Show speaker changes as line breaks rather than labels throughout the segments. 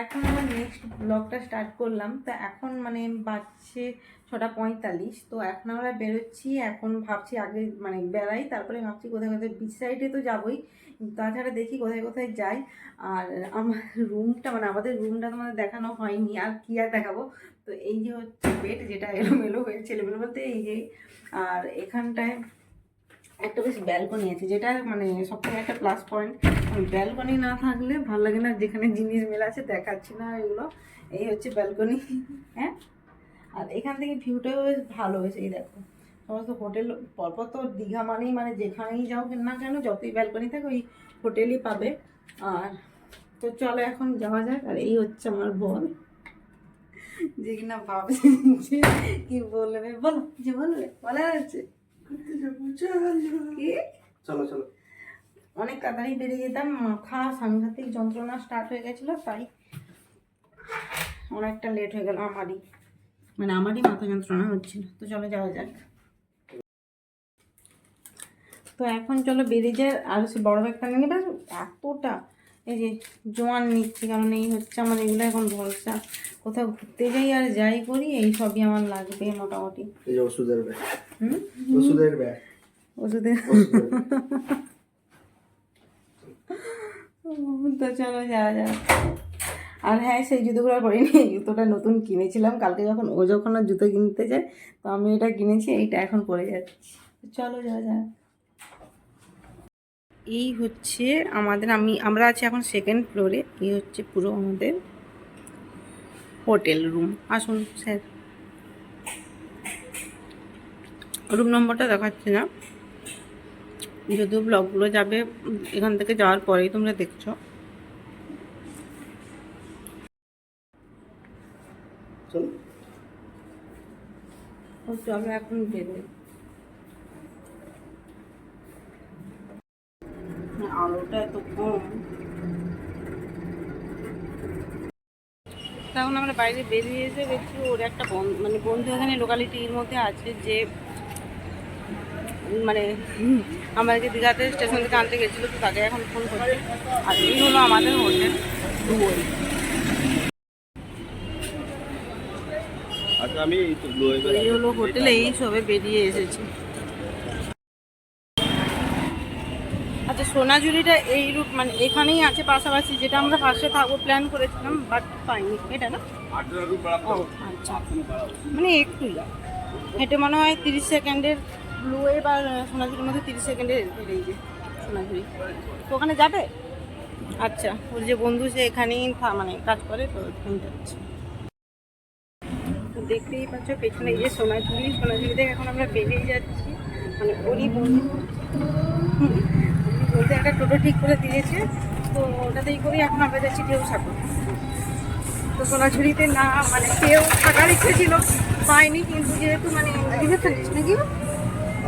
এখন আমার নেক্সট ব্লগটা স্টার্ট করলাম। তো এখন মানে বাজছে ছটা পঁয়তাল্লিশ। তো এখন আমরা বেরোচ্ছি, এখন ভাবছি আগে মানে বেড়াই, তারপরে ভাবছি কোথায় কোথায় বিচ সাইডে তো যাবই। তাছাড়া দেখি কোথায় কোথায় যাই। আর আমার রুমটা মানে আমাদের রুমটা তোমাদের দেখানো হয়নি, আর কি আর দেখাবো? তো এই যে হচ্ছে বেড যেটা এলোমেলো হয়ে ছেলেমেলো বলতে এই যে, আর এখানটায় একটা বেশ ব্যালকনি আছে, যেটা মানে সবথেকে একটা প্লাস পয়েন্ট ব্যালকনি না থাকলে ভালো লাগে না যেখানে জিনিস মেলা আছে দেখাচ্ছি না এগুলো। এই হচ্ছে ব্যালকনি হ্যাঁ? আর এখান থেকে ভিউটাও বেশ ভালো হয়েছে এই দেখো। সমস্ত হোটেল পরপর তো দীঘা মানেই মানে যেখানেই যাও না কেন যতই ব্যালকনি থাকে ওই হোটেলই পাবে। আর তো চলো এখন যাওয়া যাক আর এই হচ্ছে আমার বল যে কিনা ভাবছে কি বলবে বলো যে বলবে বলা যাচ্ছে কি?
চলো চলো।
অনেক তাড়াতাড়ি বেরিয়ে যেতাম মাথা সাংঘাতিক যন্ত্রণা স্টার্ট হয়ে গেছিল তাই অনেকটা লেট হয়ে গেল আমারই। মানে আমারই মাথা যন্ত্রণা হচ্ছিল। তো চলো যাওয়া যাক। তো এখন চলো বেরিয়ে যায় আর সে বড় ব্যাগটা নিয়ে নেবে এতটা এই যে জোয়ান নিচ্ছি কারণ এই হচ্ছে আমার এগুলো এখন ভরসা। কোথাও ঘুরতে যাই আর যাই করি এই সবই আমার লাগবে মোটামুটি।
এই যে ওষুধের ব্যাগ।
হুম?
ওষুধের ব্যাগ।
ওষুধের। তো চলো যাওয়া যাক। আর হ্যাঁ সেই জুতোগুলো এই জুতোটা নতুন কিনেছিলাম। কালকে যখন ও যখন জুতো কিনতে যায়, তো আমি এটা কিনেছি, এইটা এখন পরে যাচ্ছি। চলো যাওয়া যাক। এই হচ্ছে আমাদের, আমি, আমরা আছি এখন সেকেন্ড ফ্লোরে এই হচ্ছে পুরো আমাদের হোটেল রুম আসুন, স্যার। রুম নম্বরটা দেখাচ্ছি না। যদিও ব্লগগুলো যাবে এখান থেকে যাওয়ার পরেই তোমরা দেখছ।
চলো।
এখন বেরোই। আলোটা এত কম। তখন আমরা বাইরে বেরিয়ে এসে দেখছি ওর একটা মানে বন্ধু এখানে লোকালিটির মধ্যে আছে যে মানে আমাদেরকে দীঘাতে স্টেশন থেকে আনতে গেছিল তো তাকে এখন ফোন করছে। আর এই হলো আমাদের হোটেল দুবই
আচ্ছা
এই হলো হোটেলে এই সবে বেরিয়ে এসেছি। আচ্ছা সোনাঝুরিটা এই রুট মানে এখানেই আছে পাশাপাশি যেটা আমরা ফার্স্টে থাকব প্ল্যান করেছিলাম বাট পাইনি। এটা না? আচ্ছা। মানে একটুই। হেঁটে মনে হয় তিরিশ সেকেন্ডের ব্লুয়ে বা সোনাঝুরির মধ্যে তিরিশ যায় সোনাঝুরি। তো ওখানে যাবে? আচ্ছা ওর যে বন্ধু সে এখানেই মানে কাজ করে, তো ওখানে যাচ্ছে। দেখতেই পাচ্ছ, পেছনে যে সোনাঝুরি সোনাঝুরি থেকে এখন আমরা বেরিয়ে যাচ্ছি। মানে ওরই বন্ধু। বলতে একটা টোটো ঠিক করে দিয়েছে, তো ওটাতেই করে এখন আমরা যাচ্ছি ঢেউ সাগর। তো সোনাঝুরিতে না মানে কেউ থাকার ইচ্ছে ছিল, পাইনি, কিন্তু যেহেতু মানে নাকি?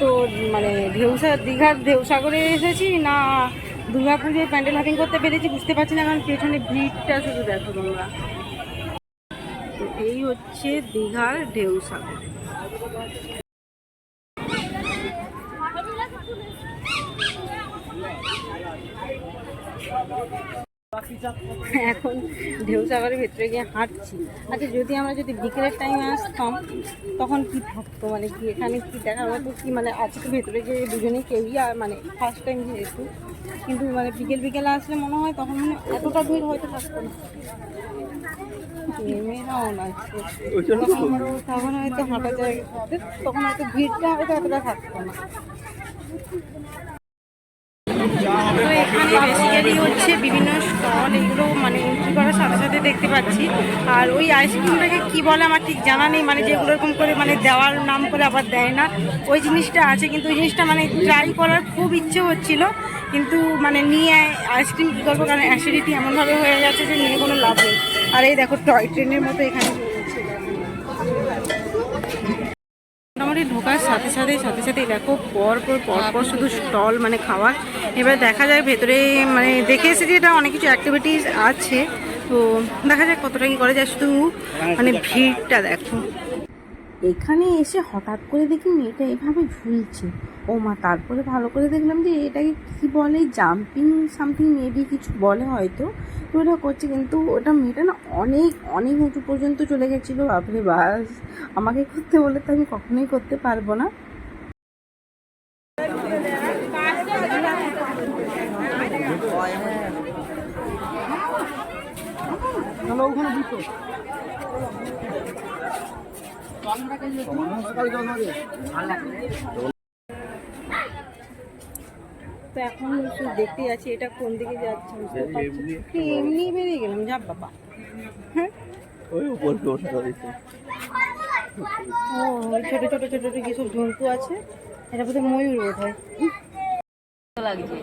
তো মানে ঢেউসা, দীঘার ঢেউসাগরে এসেছি না দুর্গা পুজোয় প্যান্ডেল হাটিং করতে পেরেছি বুঝতে পারছি না, কারণ পেছনে ভিড়টা শুধু দেখো তোমরা। তো এই হচ্ছে দীঘার ঢেউসাগর। এখন ঢেউসাগরের ভেতরে গিয়ে হাঁটছি। আচ্ছা যদি আমরা যদি বিকেলের টাইমে আসতাম তখন কি থাকতো? মানে কি এখানে কি দেখার মতো কি মানে আজকে ভেতরে যে দুজনেই কেউই আর মানে ফার্স্ট টাইম যেহেতু কিন্তু মানে বিকেল বিকেলে আসলে মনে হয় তখন মানে এতটা ভিড় হয়তো থাকতো না। মেয়েরাও না তখন হয়তো- হাঁটা যায়। তখন হয়তো ভিড়টা হয়তো এতটা থাকতো না। তো এখানে বেসিক্যালি হচ্ছে বিভিন্ন স্টল এগুলো মানে এন্ট্রি করার সাথে সাথে দেখতে পাচ্ছি। আর ওই আইসক্রিমটাকে কি বলে আমার ঠিক জানা নেই মানে যেগুলো এরকম করে মানে দেওয়ার নাম করে আবার দেয় না। ওই জিনিসটা আছে, কিন্তু ওই জিনিসটা মানে ট্রাই করার খুব ইচ্ছে হচ্ছিল, কিন্তু মানে নিয়ে আইসক্রিম কী করব, কারণ অ্যাসিডিটি এমনভাবে হয়ে গেছে যে নিয়ে কোনো লাভ নেই। আর এই দেখো টয় ট্রেনের মতো এখানে। সাথে সাথে সাথে সাথে দেখো পর পর পর পর শুধু স্টল মানে খাওয়ার এবার দেখা যায় ভেতরে মানে দেখে এসেছি এটা অনেক কিছু অ্যাক্টিভিটিস আছে। তো দেখা যাক কতটা কি করা যায়। শুধু মানে ভিড়টা দেখো। এখানে এসে হঠাৎ করে দেখি মেয়েটা এভাবে ঝুলছে। ও মা, তারপরে ভালো করে দেখলাম যে এটাকে কি বলে জাম্পিং সামথিং মেবি কিছু বলে হয়তো। তো ওটা করছে, কিন্তু ওটা মেয়েটা না অনেক অনেক উঁচু পর্যন্ত চলে গেছিল। বাপরে, বাস। আমাকে করতে বলে তো আমি কখনোই করতে পারব না। তো এখন শুধু দেখতে যাচ্ছি এটা কোন দিকে যাচ্ছে এমনি বেরিয়ে গেলাম যা বাবা। হ্যাঁ?
ওই উপর
ও ওই ছোট ছোট ছোট ছোট যেসব জন্তু আছে? এটা বোধহয় ময়ূর বোধ হয়
লাগছে।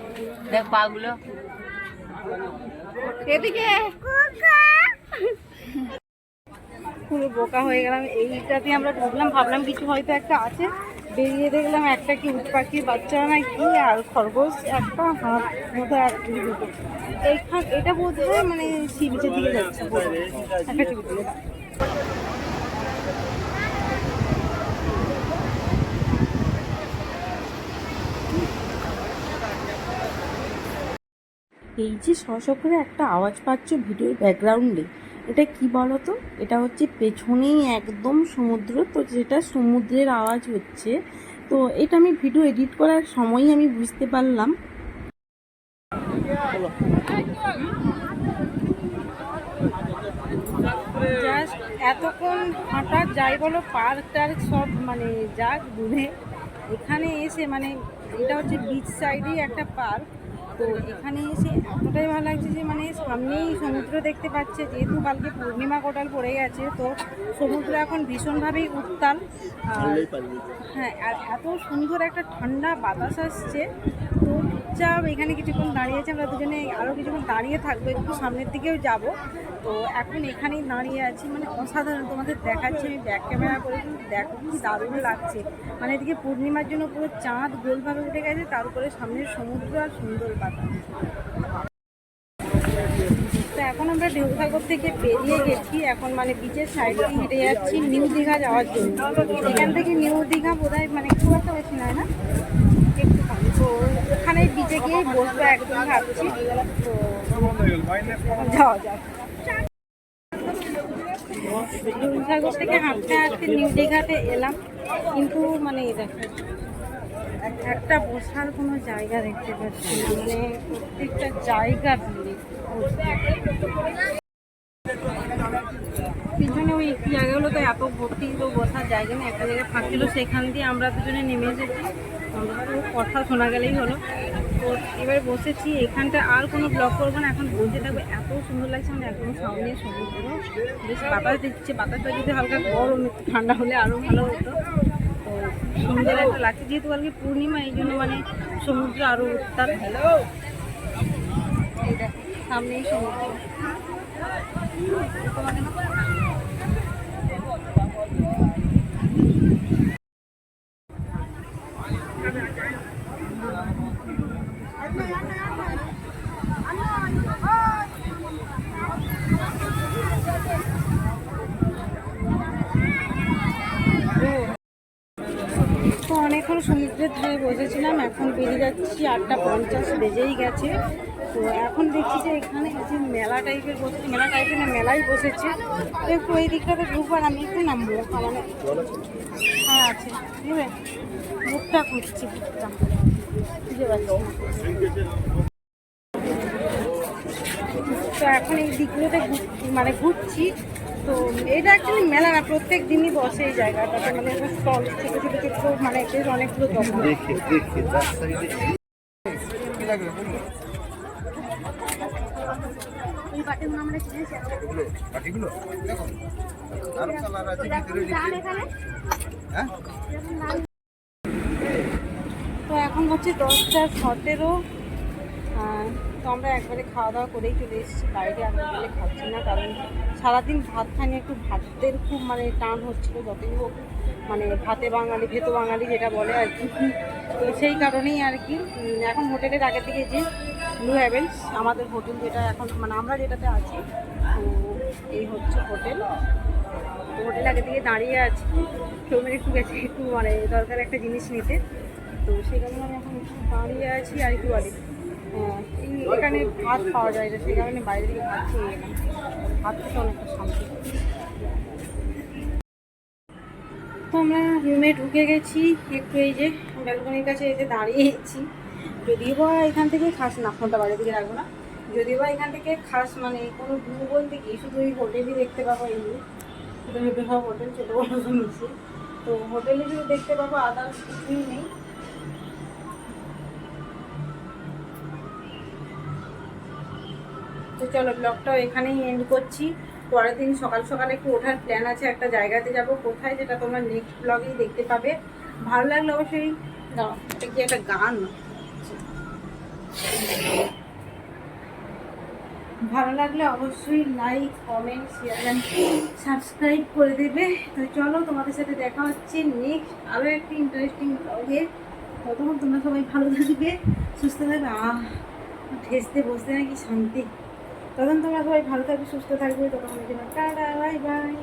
দেখ পাগুলো।
এদিকে। পুরো বোকা হয়ে গেলাম। এইটাতে আমরা ঢুকলাম, ভাবলাম কিছু হয়তো একটা আছে। বেরিয়ে দেখলাম একটা কি উট পাখির বাচ্চা না কি আর খরগোশ, একটা হাত মতো আর কি দুটো। এইখান এটা বোধ হয় মানে সি বিচের দিকে যাচ্ছে। এই যে শশ করে একটা আওয়াজ পাচ্ছ ভিডিওর ব্যাকগ্রাউন্ডে এটা কি বলো তো এটা হচ্ছে পেছনেই একদম সমুদ্র, তো যেটা সমুদ্রের আওয়াজ হচ্ছে। তো এটা আমি ভিডিও এডিট করার সময়ই আমি বুঝতে পারলাম। এতক্ষণ হাঁটা যাই বলো পার্ক টার্ক সব মানে যাক দূরে। এখানে এসে মানে এটা হচ্ছে বিচ সাইডেই একটা পার্ক তো এখানে এসে এতটাই ভালো লাগছে যে মানে সামনেই সমুদ্র দেখতে পাচ্ছে যেহেতু কালকে পূর্ণিমা কোটাল পড়ে গেছে তো সমুদ্র এখন ভীষণভাবেই উত্তাল। হ্যাঁ আর এত সুন্দর একটা ঠান্ডা বাতাস আসছে তো চুপচাপ এখানে কিছুক্ষণ দাঁড়িয়ে আছে, আমরা দুজনে আরও কিছুক্ষণ দাঁড়িয়ে থাকব, একটু সামনের দিকেও যাব। তো এখন এখানেই দাঁড়িয়ে আছি মানে অসাধারণ তোমাদের দেখাচ্ছি, আমি ব্যাক ক্যামেরা করে দেখো, কি দারুণ লাগছে। মানে এদিকে পূর্ণিমার জন্য পুরো চাঁদ গোলভাবে উঠে গেছে, তার উপরে সামনের সমুদ্র আর সুন্দর বাতাস। তো এখন আমরা ঢেউসাগর থেকে বেরিয়ে গেছি, এখন মানে বিচের সাইডে হেঁটে যাচ্ছি, নিউ দীঘা যাওয়ার জন্য। এখান থেকে নিউ দীঘা বোধ মানে খুব একটা বেশি নয় না একটু কম তো ওখানে বিচে গিয়েই বসবো একদম ভাবছি। যাওয়া যাক। ঢেউসাগর থেকে হাঁটতে হাঁটতে নিউ দীঘাতে এলাম। কিন্তু মানে দেখো, একটা বসার কোনো জায়গা দেখতে পাচ্ছি মানে প্রত্যেকটা জায়গা পিছনে ওই জায়গাগুলো তো এত ভর্তি তো বসার জায়গা নেই, একটা জায়গায় ফাঁক সেখান দিয়ে আমরা দুজনে নেমে এসেছি। আমাদের তো কথা শোনা গেলেই হলো। এবার বসেছি এখানটা আর কোনো ব্লগ করব না। এখন বলতে থাকবে। এত সুন্দর লাগছে মানে একদম সামনে সমুদ্র বেশ বাতাস দিচ্ছে বাতাসটা যদি হালকা গরম একটু ঠান্ডা হলে আরও ভালো হতো। তো সুন্দর একটা লাগছে। যেহেতু কালকে পূর্ণিমা এই জন্য মানে সমুদ্র আরও দেখো, সামনেই সমুদ্র। অনেকক্ষণ সমুদ্রের ধারে বসেছিলাম, এখন বেরিয়ে যাচ্ছি, আটটা পঞ্চাশ বেজেই গেছে। তো এখন দেখছি যে এখানে যে মেলা টাইপের বসে মেলা টাইপের না, মেলাই বসেছে। তো একটু ওই দিকটাতে ঢুকবার আমি একটু নামবো। আমার হ্যাঁ আছে। বুঝলে বুকটা খুঁজছি বুকটা পাচ্ছি না। তো এখন এই দিকগুলোতে মানে ঘুরছি। তো এটা অ্যাকচুয়ালি মেলা না প্রত্যেক দিনই বসে এই জায়গাটাতে মানে স্টল ছোটো ছোটো ছোটো মানে বেশ অনেকগুলো দোকান।
হ্যাঁ?
তো এখন হচ্ছে দশটা সতেরো তো আমরা একবারে খাওয়া দাওয়া করেই চলে এসেছি। বাইরে আমরা গেলে খাচ্ছি না, কারণ সারাদিন ভাত খানি একটু ভাতের খুব মানে টান হচ্ছিল যতই হোক। মানে ভাতে বাঙালি, ভেতো বাঙালি যেটা বলে আর কি। তো সেই কারণেই আর কি এখন হোটেলের আগে থেকে যে ব্লু হ্যাভেলস আমাদের হোটেল যেটা এখন মানে আমরা যেটাতে আছি, তো এই হচ্ছে হোটেল। হোটেল আগে থেকে দাঁড়িয়ে আছি। সৌমের একটু গেছে একটু মানে দরকার একটা জিনিস নিতে। তো সেই কারণে আমি এখন দাঁড়িয়ে আছি আর একটু বলে এখানে ভাত পাওয়া যায় না সেই কারণে বাইরে থেকে ভাত খেয়ে এলাম। ভাত খেতে অনেকটা শান্তি। তো আমরা রুমে ঢুকে গেছি, একটু এই যে ব্যালকনির কাছে এসে দাঁড়িয়েছি যদিও বা এখান থেকে খাস না, ফোনটা বাইরে দিকে রাখব না। যদিও বা এখান থেকে খাস মানে কোনো ভিউ বলতে কি, শুধু এই হোটেলই দেখতে পাবো এই হোটেল ছোটো বড়ো তো হোটেলে শুধু দেখতে পাবো, আদার্স কিছুই নেই। তো চলো ব্লগটাও এখানেই এন্ড করছি। পরের দিন সকাল সকালে একটু ওঠার প্ল্যান আছে, একটা জায়গাতে যাব। কোথায় যেটা তোমরা নেক্সট ব্লগেই দেখতে পাবে। ভালো লাগলে অবশ্যই। এটা কি একটা গান? ভালো লাগলে অবশ্যই like comment share and subscribe করে দেবে। তো চলো, তোমাদের সাথে দেখা হচ্ছে নেক্সট আরও একটি ইন্টারেস্টিং ব্লগে ততক্ষণ তোমরা সবাই ভালো থাকবে, সুস্থ থাকবে। আহ, ঠেসতে বসতে নাকি শান্তি। তখন তোমরা সবাই ভালো থাকবে সুস্থ থাকবে তখন টাটা বাই বাই